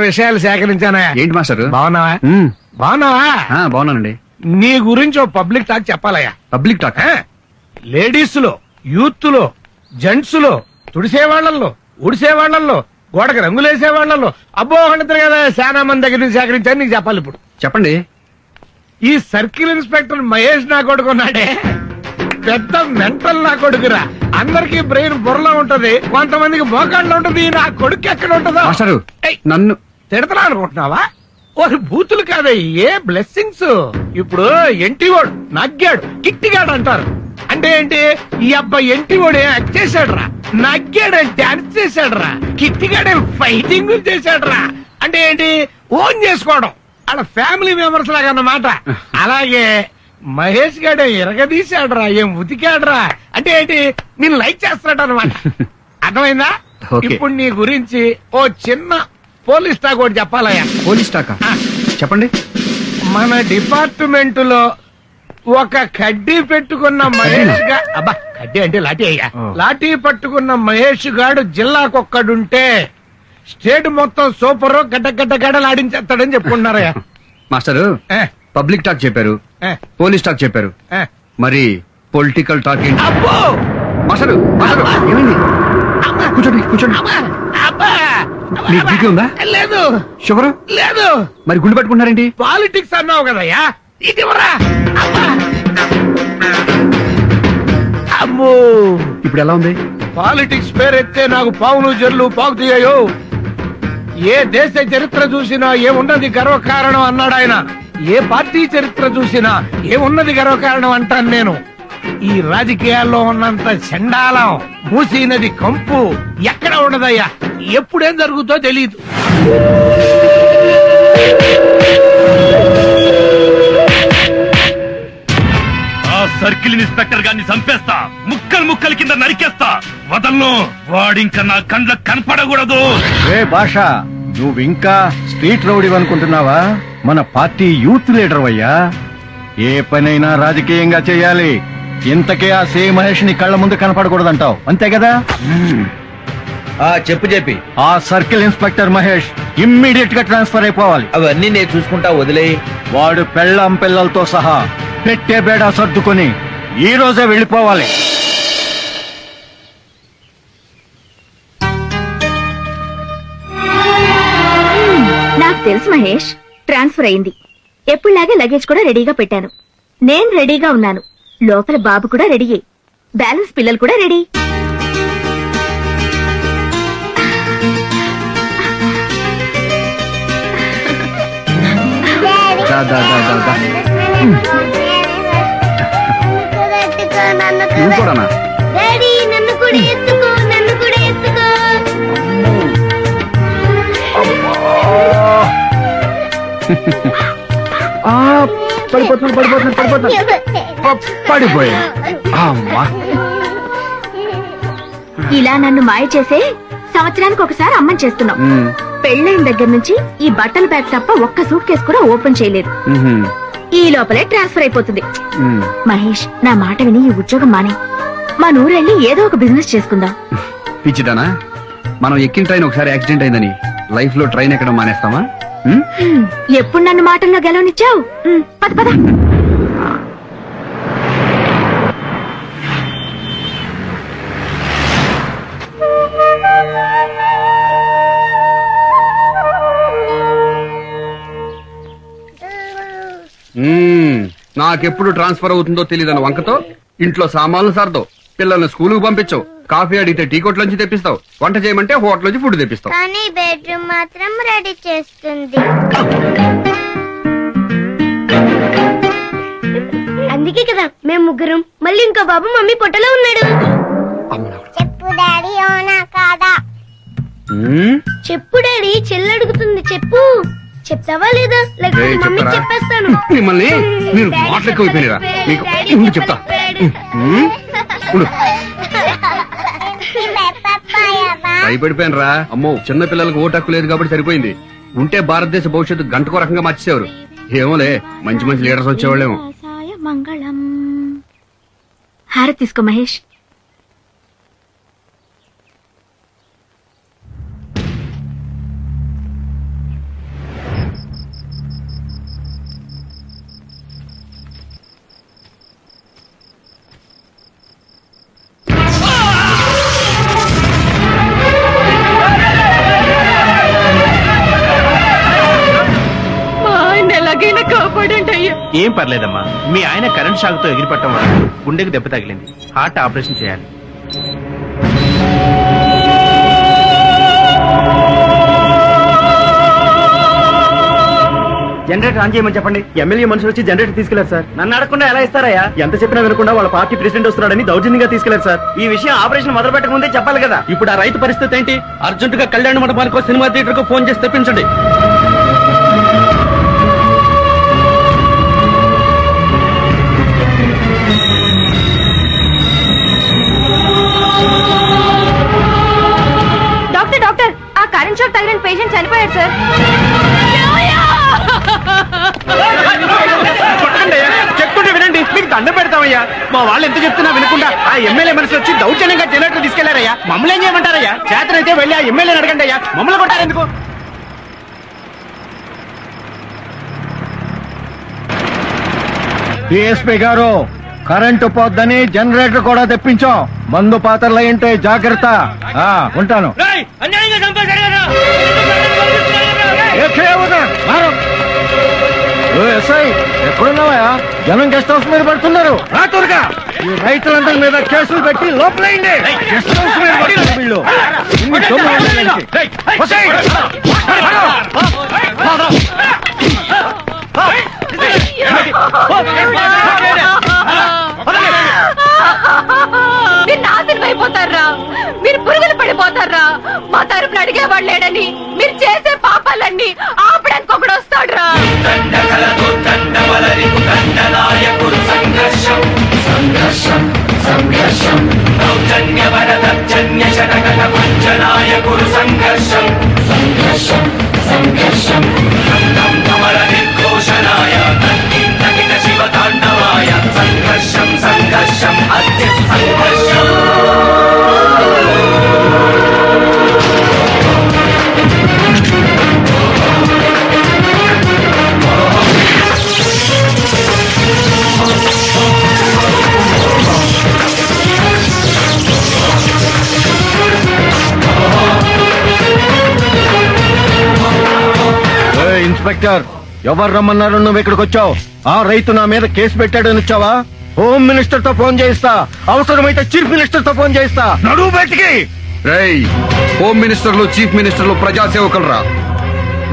విషయాలు సేకరించానా ఏంటి మాస్టర్? బాగున్నావా. బాగున్నావా? బాగున్నానండి. నీ గురించి ఓ పబ్లిక్ టాక్ చెప్పాలయ్యా. Public talk? లేడీస్లో యూత్లో జెంట్స్లో తుడిసే వాళ్ళల్లో ఉడిసే వాళ్ళల్లో గోడకి రంగులేసే వాళ్ళల్లో అబ్బో అంటారు కదా చాలా మంది దగ్గర నుంచి సేకరించాను నీకు చెప్పాలి ఇప్పుడు. చెప్పండి. ఈ సర్కిల్ ఇన్స్పెక్టర్ మహేష్ నా కొడుకున్నాడే. పెద్ద మెంటల్ నా కొడుకురా. అందరికి బ్రెయిన్ బుర్రలో ఉంటది. కొంతమందికి మోకాళ్ళలో ఉంటది. నా కొడుకు ఎక్కడ ఉంటుందో? మాస్టరు ఏయ్, నన్ను తిడతలా అనుకుంటున్నావా ఒక బూతులు కాదే ఏ బ్లెస్సింగ్స్? ఇప్పుడు ఎంటివాడు నగ్గాడు కిట్టిగాడు అంటారు. అంటే ఏంటి? ఈ అబ్బాయి ఎంటివాడు యాక్ట్ చేశాడు రా నగ్గాడంటే డాన్స్ చేశాడు రా కిట్టిగాడే ఫైటింగ్ చేశాడు రా అంటే ఏంటి? ఓన్ చేసుకోవడం. అలా ఫ్యామిలీ మెంబర్స్ లాగా అన్నమాట. అలాగే మహేష్ గాడు ఎరగదీశాడు రా ఏం ఉతికాడు రా అంటే ఏంటి నేను లైక్ చేస్తున్నాడు అనమాట అర్థమైందా. ఇప్పుడు నీ గురించి ఓ చిన్న పోలీస్ టాక్ ఒకటి చెప్పాలయ్యా. పోలీస్ టాకా ఆ, చెప్పండి. మన డిపార్ట్మెంట్లో ఒక కడ్డీ పెట్టుకున్న మహేష్గా అబ్బా కడ్డీ అంటే లాఠీ అయ్యా. ఓ. లాఠీ పట్టుకున్న మహేష్ గాడు జిల్లాకొక్కడుంటే స్టేట్ మొత్తం సూపర్ గడ్డ గడ్డ గడ్డలు ఆడించేస్తాడని చెప్పుకుంటున్నారయ్యా. మాస్టరు ఏ, పబ్లిక్ టాక్ చెప్పారు. ఏ, పోలీస్ టాక్ చెప్పారు. ఏ. మరి పొలిటికల్ టాక్ ఏంటి? అబ్బో! ఏమైంది? అమ్మా, కూర్చోండి కూర్చోండి. అబ్బా, మీకు ఉందా? లేదు. షుగర్? లేదు. మరి గుండు పట్టుకుంటారేంటి పాలిటిక్స్ అన్నావు కదయ్యా? ఇదివరా అమ్మా. అమ్మో! ఇప్పుడు ఎలా ఉంది? పాలిటిక్స్ పేరెత్తే నాకు పావులు జల్లు పాకుతీయో ఏ దేశ చరిత్ర చూసినా ఏమున్నది గర్వకారణం అన్నాడు ఆయన ఏ పార్టీ చరిత్ర చూసినా ఏమున్నది గర్వకారణం అంటాను నేను? ఈ రాజకీయాల్లో ఉన్నంత చండాలం మూసీ నది కంపు ఎక్కడ ఉండదయ్యా? ఎప్పుడేం జరుగుతో తెలియదు ఆ సర్కిల్ ఇన్స్పెక్టర్ గారిని చంపేస్తా. ముక్కలు ముక్కలు కింద నరికేస్తా. వదలను వాడింక నా కండ్ల కనపడకూడదు. ఏ భాష నువ్వు ఇంకా స్ట్రీట్ రౌడీ అనుకుంటున్నావా? మన పార్టీ యూత్ లీడర్ అయ్యా ఏ పనైనా రాజకీయంగా చేయాలి. ఇంతకే ఆ సే మహేష్ని కళ్ళ ముందు కనపడకూడదంటావు. అంతే కదా? ఆ చెప్పు చెప్పి ఆ సర్కిల్ ఇన్స్పెక్టర్ మహేష్ ఇమ్మీడియట్గా ట్రాన్స్ఫర్ అయిపోవాలి. అవన్నీ నేను చూసుకుంటా వదిలేయి. వాడు పెళ్ళం పిల్లలతో సహా పెట్టే బేడా సర్దుకొని ఈ రోజే వెళ్ళిపోవాలి. నాకు తెలుసు మహేష్ ట్రాన్స్ఫర్ అయింది. ఎప్పుడులాగే లగేజ్ కూడా రెడీగా పెట్టాను. నేను రెడీగా ఉన్నాను. లోపల బాబు కూడా రెడీ బ్యాలెన్స్ పిల్లలు కూడా రెడీ. కూడానా నన్ను కూడా ఎత్తుకో పడిపోతున్నాడు పడిపోతున్నాడు పడిపోతున్నాడు. పడిపోయాడు. అమ్మా ఇలా నన్ను మాయ చేసే సంవత్సరానికి ఒకసారి అమ్మని చేస్తున్నాం. పెళ్ళైన దగ్గర నుంచి ఈ బట్టల బ్యాగ్ తప్ప ఒక్క సూట్ కేసు కూడా ఓపెన్ చేయలేదు. ఈ లోపలే ట్రాన్స్ఫర్ అయిపోతుంది. మహేష్ నా మాట విని ఈ ఉద్యోగం మానే. మా నూరెళ్ళి ఏదో ఒక బిజినెస్ చేసుకుందాం. పిచ్చిదానా మనం ఎక్కిన ట్రైన్ ఒకసారి యాక్సిడెంట్ అయిందని. లైఫ్లో ట్రైన్ ఎక్కడం మానేస్తామా? ఎప్పుడు నన్ను మాటల్లో గెలవనిచ్చావు? పద పద. నాకెప్పుడు ట్రాన్స్ఫర్ అవుతుందో తెలియదన్న వంకతో ఇంట్లో సామాన్లు సర్దో. పిల్లల్ని స్కూలుకు పంపించవు. కాఫీ అడిగితే టీ కొట్ల నుంచి తెప్పిస్తావు. వంట చేయమంటే హోటల్ నుంచి ఫుడ్ తెప్పిస్తావు. కానీ బెడ్రూమ్ మాత్రం రెడీ చేస్తుంది. అందుకే కదా మేము ముగ్గురం. మళ్ళీ ఇంకో బాబు మమ్మీ పొట్టలో ఉన్నాడు. చెప్పు డాడీ అవునా కాదా? చెప్పు డాడీ చెల్లి అడుగుతుంది. చెప్పు. చెప్తావా లేదా? లేకపోతే మమ్మీ? చెప్పేస్తాను. మిమ్మల్ని మీరు మాటలు ఎక్కువైపోయినరా మీకు చెప్తా. భయపడిపోయాను రా అమ్మో చిన్న పిల్లలకు ఓటు హక్కు లేదు కాబట్టి సరిపోయింది. ఉంటే భారతదేశ భవిష్యత్తు గంటకో రకంగా మార్చేసేవారు. ఏమోలే మంచి మంచి లీడర్స్ వచ్చేవాళ్ళేమో. మంగళం. హారతి తీసుకో మహేష్. ఏం పర్లేదమ్మా. మీ ఆయన కరెంట్ షాక్తో ఎగిరిపట్టడం వల్ల గుండెకి దెబ్బ తగిలింది. హార్ట్ ఆపరేషన్ చేయాలి. జనరేటర్ ఆన్ చేయమని చెప్పండి. ఎమ్మెల్యే మనుషులు వచ్చి జనరేటర్ తీసుకెళ్ళారు సార్. నన్ను అడగకుండా ఎలా ఇస్తారయ్యా? ఎంత చెప్పినా వినకుండా వాళ్ళ పార్టీ ప్రెసిడెంట్ వస్తున్నాడని దౌర్జన్యంగా తీసుకెళ్ళారు సార్. ఈ విషయం ఆపరేషన్ మొదలు పెట్టక ముందే చెప్పాలి కదా. ఇప్పుడు ఆ రైతు పరిస్థితి ఏంటి? అర్జెంట్గా కళ్యాణ మండపానికో సినిమా థియేటర్ కో ఫోన్ చేసి తెప్పించండి. కరెంట్ షాక్ తగిలిన పేషెంట్ చనిపోయాడు సార్ చెప్తుంటే వినండి. మీకు దండ పెడతామయ్యా. మా వాళ్ళు ఎంత చెప్తున్నా వినకుండా ఆ ఎమ్మెల్యే మనుషులు వచ్చి దౌర్జన్యంగా జనరేటర్ తీసుకెళ్ళారయ్యా. మమ్మల్ని ఏం చేయమంటారయ్యా? చేతనైతే వెళ్ళి ఆ ఎమ్మెల్యేని అడగండి అయ్యా మమ్మల్ని కొట్టారు ఎందుకు? డిఎస్పీ గారు కరెంటు పోద్దని జనరేటర్ కూడా తెప్పించాం. మందు పాత్రలు అయింటే జాగ్రత్త. ఉంటాను. ఎక్కడున్నావా? జనం గెస్ట్ హౌస్ మీద పడుతున్నారు. రా త్వరగా. ఈ రైతులందరి మీద కేసులు పెట్టి లోపలైంది గెస్ట్ హౌస్ మీద పడుతున్నారు వీళ్ళు. ఇన్ని పోతారా? మా తరపున అడిగేవాడు లేడని. మీరు చేసే పాపాలన్నీ ఆపడానికి ఒకడు వస్తాడురా. సంఘర్షం. ఇన్స్పెక్టర్ ఎవరు రమ్మన్నారు నువ్వు ఇక్కడికి వచ్చావు? ఆ రైతు నా మీద కేసు పెట్టాడని వచ్చావా? హోమ్ మినిస్టర్తో ఫోన్ చేయిస్తా. అవసరమైతే చీఫ్ మినిస్టర్తో ఫోన్ చేయిస్తా. నడువు బయటికి! రేయ్ హోమ్ మినిస్టర్లు చీఫ్ మినిస్టర్లు ప్రజాసేవకులరా?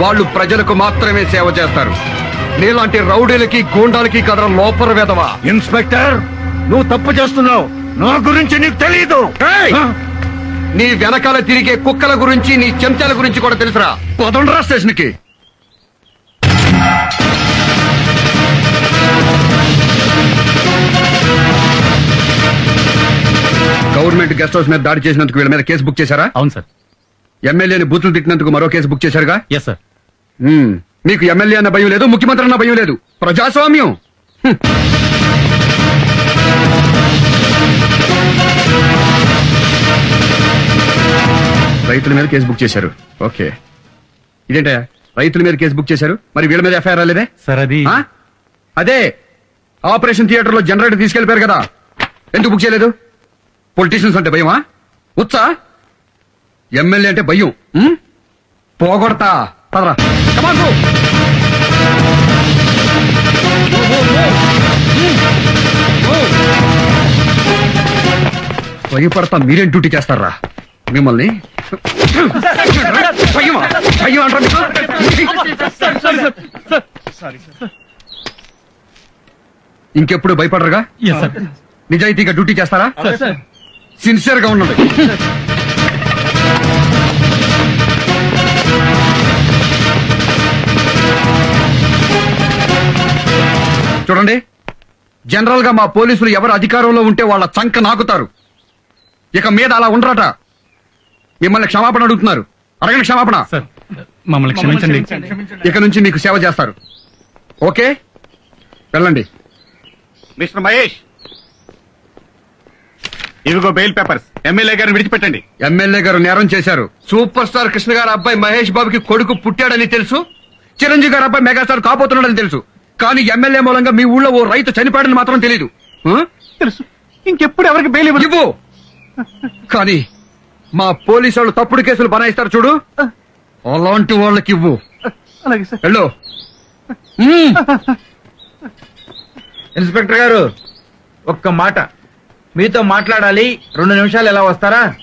వాళ్ళు ప్రజలకు మాత్రమే సేవ చేస్తారు. నీలాంటి రౌడీలకి గూండాలకి కదర లోపల వెదవా? ఇన్స్పెక్టర్ నువ్వు తప్పు చేస్తున్నావు. నా గురించి నీకు తెలియదు! నీ వెనకాల తిరిగే కుక్కల గురించి నీ చెంచాల గురించి కూడా తెలుసురా? పదండ్రా స్టేషన్కి గవర్నమెంట్ గెస్ట్ హౌస్ మీద దాడి చేసినందుకు వీళ్ళ మీద కేసు బుక్ చేశారా? అవును సార్. ఎమ్మెల్యేని బూతులు తిట్టినందుకు మరో కేసు బుక్ చేశారుగా? Yes sir. మీకు ఎమ్మెల్యే అన్న భయం లేదు ముఖ్యమంత్రి అన్న భయం లేదు. ప్రజాస్వామ్యం. రైతుల మీద కేసు బుక్ చేశారు. ఓకే. ఇదేంటా రైతుల మీద కేసు బుక్ చేశారు. మరి వీళ్ళ మీద ఎఫ్ఐఆర్ రాలేదే? సార్ అది? అదే. ఆపరేషన్ థియేటర్లో జనరేటర్ తీసుకెళ్ళిపోయారు కదా. ఎందుకు బుక్ చేయలేదు? పొలిటీషియన్స్ అంటే భయమా? ఉత్సా ఎమ్మెల్యే అంటే భయం? పోగొడతా. పదరా. భయపడతా మీరేం డ్యూటీ చేస్తారా? మిమ్మల్ని? ఇంకెప్పుడు భయపడరుగా? నిజాయితీగా డ్యూటీ చేస్తారా? సిన్సియర్గా ఉన్నది. చూడండి జనరల్గా మా పోలీసులు ఎవరు అధికారంలో ఉంటే వాళ్ళ చంక నాకుతారు. ఇక మీద అలా ఉండరట. మిమ్మల్ని క్షమాపణ అడుగుతున్నారు. అడగండి క్షమాపణ. సార్ మమ్మల్ని క్షమించండి. ఇక నుంచి మీకు సేవ చేస్తారు. ఓకే? వెళ్ళండి. మిస్టర్ మహేష్ ఇవిగో బెయిల్ పేపర్స్. ఎమ్మెల్యే గారిని విడిచిపెట్టండి. ఎమ్మెల్యే గారు నేరం చేశారు. సూపర్ స్టార్ కృష్ణ గారు అబ్బాయి మహేష్ బాబుకి కొడుకు పుట్టాడని తెలుసు. చిరంజీవి గారు అబ్బాయి మెగాస్టార్ కాబోతున్నాడని తెలుసు. కానీ ఎమ్మెల్యే మూలంగా మీ ఊళ్ళో ఓ రైతు చనిపోయాడని మాత్రం తెలియదు తెలుసు. ఇంకెప్పుడు ఎవరికి బెయిల్ ఇవ్వు. కానీ మా పోలీసు వాళ్ళు తప్పుడు కేసులు బనాయిస్తారు చూడు. అలాంటి వాళ్ళకి ఇవ్వు. అలాగే సార్. వెళ్ళు. మ్మ్. ఇన్స్పెక్టర్ గారు ఒక్క మాట. మీతో మాట్లాడాలి. రెండు నిమిషాలు ఎలా వస్తారా?